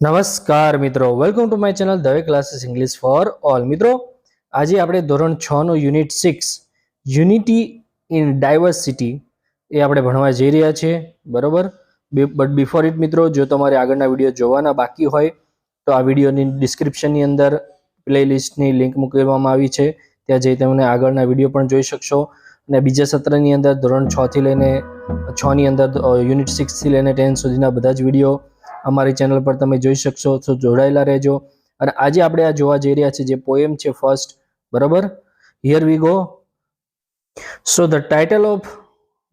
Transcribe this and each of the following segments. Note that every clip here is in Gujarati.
નમસ્કાર મિત્રો. Welcome to my channel Dave classes English for all મિત્રો, આજે આપણે ધોરણ છ નું unit six unity in diversity એ આપણે ભણવા જઈ રહ્યા છીએ. બરોબર? બટ બિફોર ઇટ મિત્રો, જો તમારે આગળના વીડિયો જોવાના બાકી હોય, તો આ વિડીયોની ડિસ્ક્રિપ્શનની અંદર પ્લેલિસ્ટની લિંક મૂકવામાં આવી છે. ત્યાં જઈ તમને આગળના વીડિયો પણ જોઈ શકશો. અને બીજા સત્રની અંદર ધોરણ છ થી લઈને, છ ની અંદર યુનિટ સિક્સથી લઈને ટેન સુધીના બધા જ વીડિયો અમારી ચેનલ પર તમે જોઈ શકશો. તો જોડાયેલા રહેજો. અને આજે આપણે આ જોવા જઈ રહ્યા છીએ જે પોએમ છે ફર્સ્ટ બરોબર? Here we go so the title of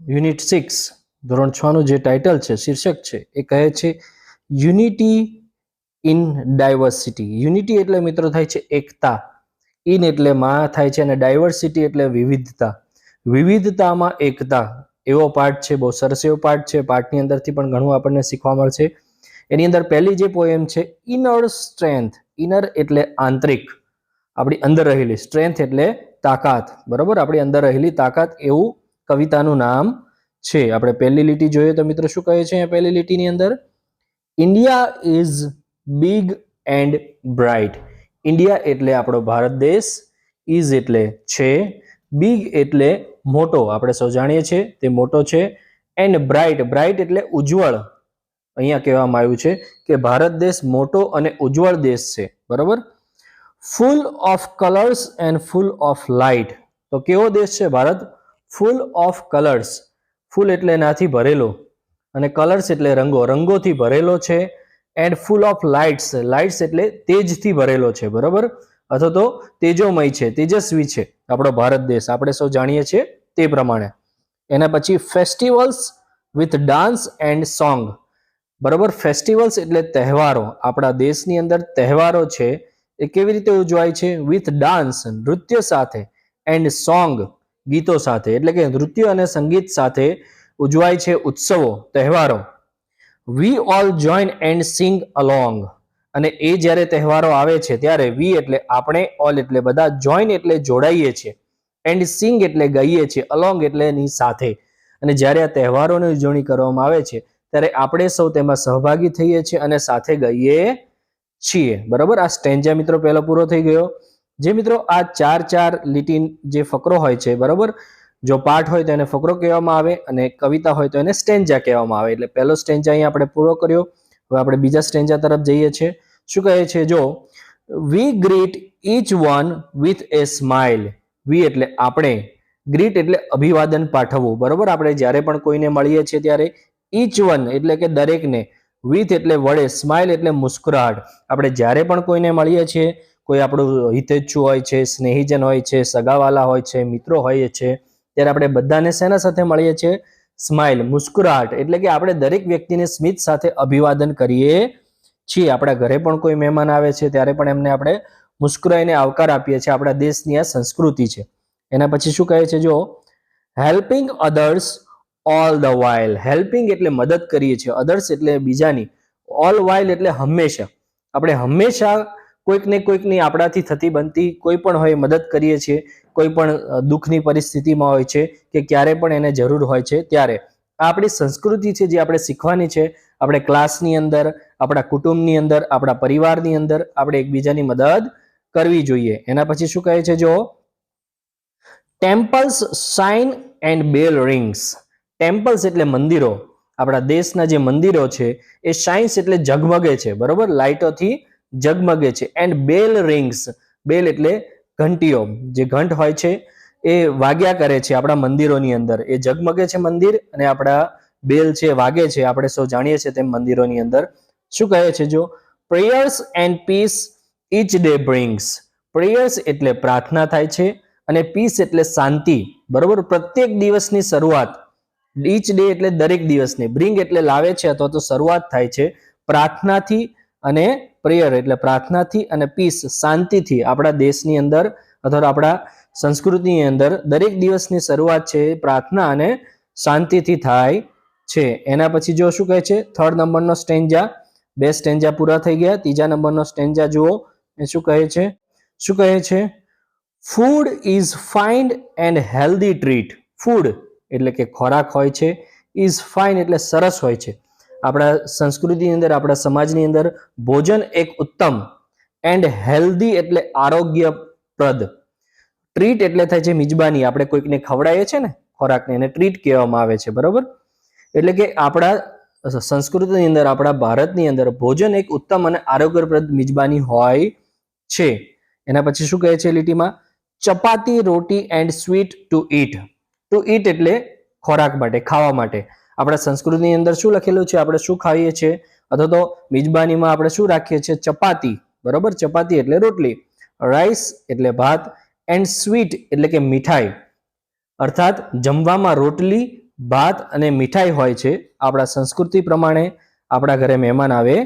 unit six ધોરણ છ નું જે ટાઇટલ છે, શીર્ષક છે, એ કહે છે યુનિટી ઇન ડાયવર્સિટી યુનિટી એટલે મિત્રો થાય છે એકતા. ઇન એટલે માં થાય છે અને ડાયવર્સિટી એટલે વિવિધતા. વિવિધતામાં એકતા. એવો પાઠ છે, બહુ સરસ એવો પાઠ છે. પાઠની અંદરથી પણ ઘણું આપણને શીખવા મળશે. એની અંદર પહેલી જે પોએમ છે ઇનર સ્ટ્રેન્થ ઇનર એટલે આંતરિક. આપણી અંદર રહેલી. સ્ટ્રેન્થ એટલે તાકાત. બરોબર? આપણી અંદર રહેલી તાકાત એવું કવિતાનું નામ છે. આપણે પહેલી લીટી જોઈએ તો મિત્રો શું કહે છે પહેલી લીટીની અંદર? India is big and bright India એટલે આપણો ભારત દેશ. ઇઝ એટલે છે. બિગ એટલે મોટો. આપણે સૌ જાણીએ છીએ તે મોટો છે. એન્ડ બ્રાઇટ બ્રાઇટ એટલે ઉજ્જવળ. અહીંયા કહેવામાં આવ્યું છે કે ભારત દેશ મોટો અને ઉજ્જવળ દેશ છે, બરોબર? Full of colours and full of light તો કેવો દેશ છે Bharat? Full of colours full એટલે એનાથી ભરેલો અને કલર્સ એટલે રંગો. રંગોથી ભરેલો છે and full of lights lights એટલે તેજથી ભરેલો છે, બરોબર? અથવા તો તેજોમય છે, તેજસ્વી છે આપણો ભારત દેશ. આપણે સૌ જાણીએ છીએ તે પ્રમાણે. એના પછી festivals with dance and song બરોબર? ફેસ્ટિવલ્સ એટલે તહેવારો. આપણા દેશની અંદર તહેવારો છે, એ કેવી રીતે ઉજવાય છે? વિથ ડાન્સ નૃત્ય સાથે એન્ડ સોંગ ગીતો સાથે. એટલે કે નૃત્ય અને સંગીત સાથે ઉજવાય છે ઉત્સવો, તહેવારો. We all join and sing along અને એ જ્યારે તહેવારો આવે છે, ત્યારે વી એટલે આપણે ઓલ એટલે બધા જોઈન એટલે જોડાઈએ છીએ. એન્ડ સિંગ એટલે ગાઈએ છીએ અલોંગ એટલે એની સાથે. અને જ્યારે આ તહેવારોની ઉજવણી કરવામાં આવે છે ત્યારે આપણે સૌ તેમાં સહભાગી થઈએ છીએ અને સાથે ગઈએ છીએ. બરાબર? આ સ્ટેન્જા મિત્રો પહેલો પૂરો થઈ ગયો. જે મિત્રો આ ચાર ચાર લીટી જે ફકરો હોય છે, બરાબર? જો પાઠ હોય તો એને ફકરો કહેવામાં આવે અને કવિતા હોય તો એને સ્ટેન્જા કહેવામાં આવે. એટલે પહેલો સ્ટેન્જા અહીં આપણે પૂરો કર્યો. હવે આપણે બીજા સ્ટેન્જા તરફ જઈએ છીએ. શું કહે છે? જો we greet each one with a smile we એટલે આપણે. ગ્રીટ એટલે અભિવાદન પાઠવવું. બરોબર? આપણે જ્યારે પણ કોઈને મળીએ છીએ ત્યારે ઈચ વન એટલે કે દરેકને વિથ એટલે વડે સ્માઇલ એટલે મુસ્કરાહટ. આપણે જ્યારે પણ કોઈને મળીએ છીએ, કોઈ આપણું હિતેચ્છુ હોય છે, સ્નેહીજન હોય છે, સગાવાલા હોય છે, મિત્રો હોય છે, ત્યારે આપણે બધાને શેના સાથે મળીએ છીએ? સ્માઇલ મુસ્કરાહટ. એટલે કે આપણે દરેક વ્યક્તિને સ્મિત સાથે અભિવાદન કરીએ છીએ. આપણા ઘરે પણ કોઈ મહેમાન આવે છે, ત્યારે પણ એમને આપણે મુસ્કુરાઈને આવકાર આપીએ છીએ. આપણા દેશની આ સંસ્કૃતિ છે. એના પછી શું કહે છે? જો helping others all the while helping એટલે મદદ કરીએ છીએ. અધર્સ એટલે બીજાની. ઓલ વાઇલ એટલે હંમેશા. આપણે હંમેશા કોઈક ને કોઈકની આપણાથી થતી બનતી કોઈ પણ હોય મદદ કરીએ છીએ. કોઈ પણ દુઃખની પરિસ્થિતિમાં હોય છે કે ક્યારે પણ એને જરૂર હોય છે ત્યારે. આ આપણી સંસ્કૃતિ છે જે આપણે શીખવાની છે. આપણે ક્લાસની અંદર, આપણા કુટુંબની અંદર, આપણા પરિવારની અંદર આપણે એકબીજાની મદદ કરવી જોઈએ. એના પછી શું કહે છે? જો temples sign and bell rings temples એટલે મંદિરો, આપણા દેશના જે મંદિરો છે, એ શાઇન્સ એટલે ઝગમગે છે, બરોબર? લાઇટોથી ઝગમગે છે. એન્ડ બેલ રિંગ્સ બેલ એટલે ઘંટીઓ, જે ઘંટ હોય છે, એ વાગ્યા કરે છે આપણા મંદિરોની અંદર. એ ઝગમગે છે મંદિર અને આપણા બેલ છે વાગે છે. આપણે સૌ જાણીએ છીએ તેમ મંદિરોની અંદર. શું કહે છે જો? Prayers and peace each day brings prayers એટલે પ્રાર્થના થાય છે અને પીસ એટલે શાંતિ. બરોબર? પ્રત્યેક દિવસની શરૂઆત ઈચ ડે એટલે દરેક દિવસની. બ્રિંગ એટલે લાવે છે અથવા તો શરૂઆત થાય છે. પ્રાર્થનાથી અને પ્રેયર એટલે પ્રાર્થનાથી અને પીસ શાંતિથી આપણા દેશની અંદર અથવા આપણા સંસ્કૃતિની અંદર દરેક દિવસની શરૂઆત છે પ્રાર્થના અને શાંતિથી થાય છે. એના પછી જો શું કહે છે? થર્ડ નંબરનો સ્ટેન્જા. બે સ્ટેન્જા પૂરા થઈ ગયા. ત્રીજા નંબરનો સ્ટેન્જા જુઓ. એ શું કહે છે? શું કહે છે? Food is find and healthy treat food એટલે કે ખોરાક હોય છે ઇઝ ફાઇન એટલે સરસ હોય છે. આપણા સંસ્કૃતિની અંદર, આપણા સમાજની અંદર ભોજન એક ઉત્તમ એન્ડ હેલ્ધી એટલે આરોગ્યપ્રદ. ટ્રીટ એટલે થાય છે મિજબાની, આપણે કોઈકને ખવડાવીએ છીએ ને, ખોરાકને એને ટ્રીટ કહેવામાં આવે છે, બરાબર? એટલે કે આપણા સંસ્કૃતિની અંદર, આપણા ભારતની અંદર ભોજન એક ઉત્તમ અને આરોગ્યપ્રદ મિજબાની હોય છે. એના પછી શું કહે છે લીટીમાં? Chapati, roti and sweet to eat to eat એટલે ખોરાક માટે, ખાવા માટે. આપણા સંસ્કૃતિની અંદર શું લખેલું છે? આપણે શું ખાઈએ છીએ? અથવા તો મિજબાનીમાં આપણે શું રાખીએ છીએ? ચપાતી. બરોબર? ચપાતી એટલે રોટલી. રાઈસ એટલે ભાત. એન્ડ સ્વીટ એટલે કે મીઠાઈ. અર્થાત જમવામાં રોટલી, ભાત અને મીઠાઈ હોય છે આપણા સંસ્કૃતિ પ્રમાણે આપણા ઘરે મહેમાન આવે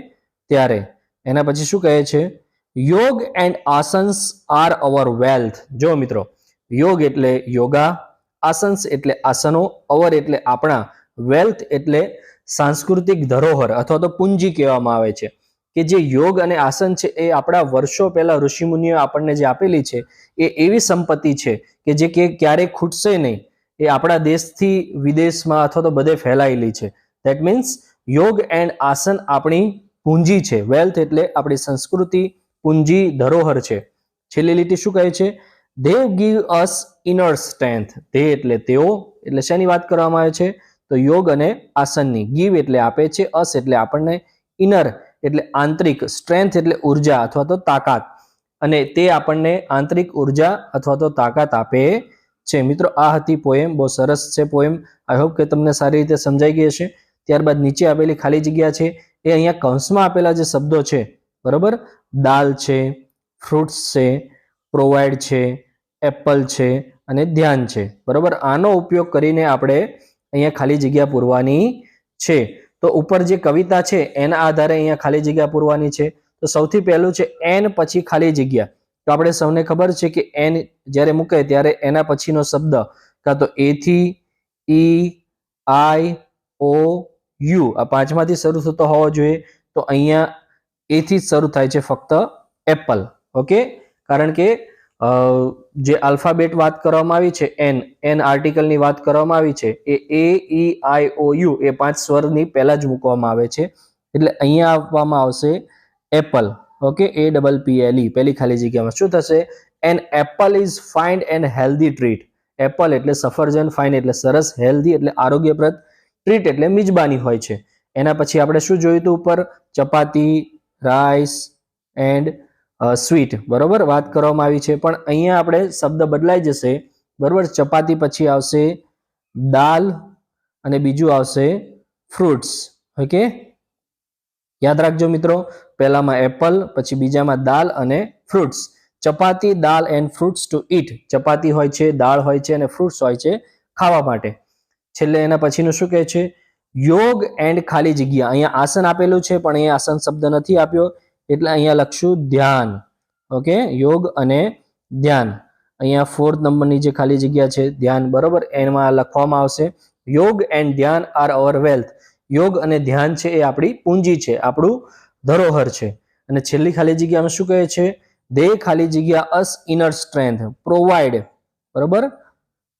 ત્યારે. એના પછી શું કહે છે? Yoga and asanas are our wealth જો મિત્રો, યોગ એટલે યોગા આસન્સ એટલે આસનો, અવર એટલે આપણા વેલ્થ એટલે સાંસ્કૃતિક ધરોહર અથવા તો પૂંજી કહેવામાં આવે છે. કે જે યોગ અને આસન છે એ આપણા વર્ષો પહેલા ઋષિમુનિઓ આપણને જે આપેલી છે એ એવી સંપત્તિ છે કે જે કે ક્યારેય ખૂટશે નહીં. એ આપણા દેશથી વિદેશમાં અથવા તો બધે ફેલાયેલી છે. દેટ મીન્સ યોગ એન્ડ આસન આપણી પૂંજી છે. વેલ્થ એટલે આપણી સંસ્કૃતિ પૂંજી ધરોહર છે. છેલ્લી લીટી શું કહે છે? They give us inner strength તે એટલે તેઓ, એટલે શેની વાત કરવામાં આવે છે? તો યોગ અને આસનની. ગીવ એટલે આપે છે અસ એટલે આપણને ઇનર એટલે આંતરિક સ્ટ્રેન્થ એટલે ઊર્જા અથવા તો તાકાત. અને તે આપણને આંતરિક ઊર્જા અથવા તો તાકાત આપે છે. મિત્રો, આ હતી પોએમ બહુ સરસ છે પોએમ આઈ હોપ કે તમને સારી રીતે સમજાઈ ગઈ હશે. ત્યારબાદ નીચે આપેલી ખાલી જગ્યા છે. એ અહીંયા કૌંસમાં આપેલા જે શબ્દો છે, બરોબર? દાલ છે ફ્રૂટ્સ છે પ્રોવાઈડ છે એપલ છે અને ધ્યાન છે. બરોબર? આનો ઉપયોગ કરીને આપણે અહીંયા ખાલી જગ્યા પૂરવાની છે. તો ઉપર જે કવિતા છે, એના આધારે અહીંયા ખાલી જગ્યા પૂરવાની છે. તો સૌથી પહેલું છે, એન પછી ખાલી જગ્યા. તો આપણે સૌને ખબર છે કે એન જ્યારે મૂકે ત્યારે એના પછીનો શબ્દ કાં તો એ થી ઈ આઈ ઓ યુ, આ પાંચમાંથી શરૂ થતો હોવો જોઈએ. તો અહીંયા એથી જ શરૂ થાય છે ફક્ત એપલ. ઓકે? કારણ કે જે આલ્ફાબેટ વાત કરવામાં આવી છે એન એન આર્ટિકલની વાત કરવામાં આવી છે, એ એ ઈ આઈ ઓ યુ એ પાંચ સ્વરની પહેલા જ મૂકવામાં આવે છે. એટલે અહીંયા આપવામાં આવશે apple okay A double P L E પહેલી ખાલી જગ્યામાં શું થશે? An apple is find and healthy treat apple એટલે સફરજન ફાઇન એટલે સરસ હેલ્ધી એટલે આરોગ્યપ્રદ ટ્રીટ એટલે મિજબાની હોય છે. એના પછી આપણે શું જોયું હતું ઉપર? ચપાતી રાઈસ એન્ડ સ્વીટ બરોબર? વાત કરવામાં આવી છે. પણ અહીંયા આપણે શબ્દ બદલાઈ જશે. બરોબર? ચપાતી પછી આવશે દાલ અને બીજું આવશે ફ્રૂટ્સ ઓકે યાદ રાખજો મિત્રો. પહેલામાં એપલ પછી બીજામાં દાલ અને fruits chapati, dal and fruits to eat chapati હોય છે, દાળ હોય છે અને ફ્રૂટ્સ હોય છે ખાવા માટે. છેલ્લે એના પછીનું શું કહે છે? યોગ એન્ડ ખાલી જગ્યા. અહીંયા આસન આપેલું છે, પણ અહીંયા આસન શબ્દ નથી આપ્યો. એટલે અહીંયા લખશું ધ્યાન. ઓકે? યોગ અને ધ્યાન. અહીંયા ફોર્થ નંબરની જે ખાલી જગ્યા છે, ધ્યાન, બરોબર? એમાં લખવામાં આવશે, યોગ એન્ડ ધ્યાન આર અવર વેલ્થ યોગ અને ધ્યાન છે એ આપણી પૂંજી છે, આપણું ધરોહર છે. અને છેલ્લી ખાલી જગ્યામાં શું કહે છે? દે ખાલી જગ્યા અસ ઇનર સ્ટ્રેન્થ પ્રોવાઈડ બરોબર?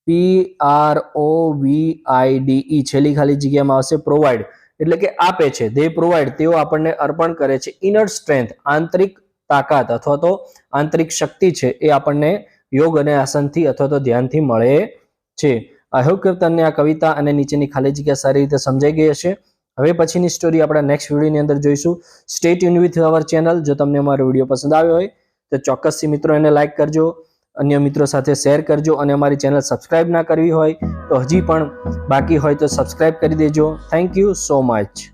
P R O V I D E છેલ્લી ખાલી જગ્યામાં આવશે પ્રોવાઈડ એટલે કે આપે છે. દે પ્રોવાઈડ તેઓ આપણને અર્પણ કરે છે. ઇનર સ્ટ્રેન્થ આંતરિક તાકાત અથવા તો આંતરિક શક્તિ છે એ આપણને યોગ અને આસનથી અથવા તો ધ્યાનથી મળે છે. આઈ હોપ કે તમને આ કવિતા અને નીચેની ખાલી જગ્યા સારી રીતે સમજાઈ ગઈ હશે. હવે પછીની સ્ટોરી આપણા નેક્સ્ટ વિડીયોની અંદર જોઈશું. સ્ટેટ યુન વિથ અવર ચેનલ જો તમને અમારો વીડિયો પસંદ આવ્યો હોય, તો ચોક્કસથી મિત્રો એને લાઈક કરજો. અન્ય મિત્રો સાથે શેર કરજો અને અમારી ચેનલ સબસ્ક્રાઈબ ના કરવી હોય તો હજી પણ બાકી હોય તો સબસ્ક્રાઈબ કરી દેજો. Thank you so much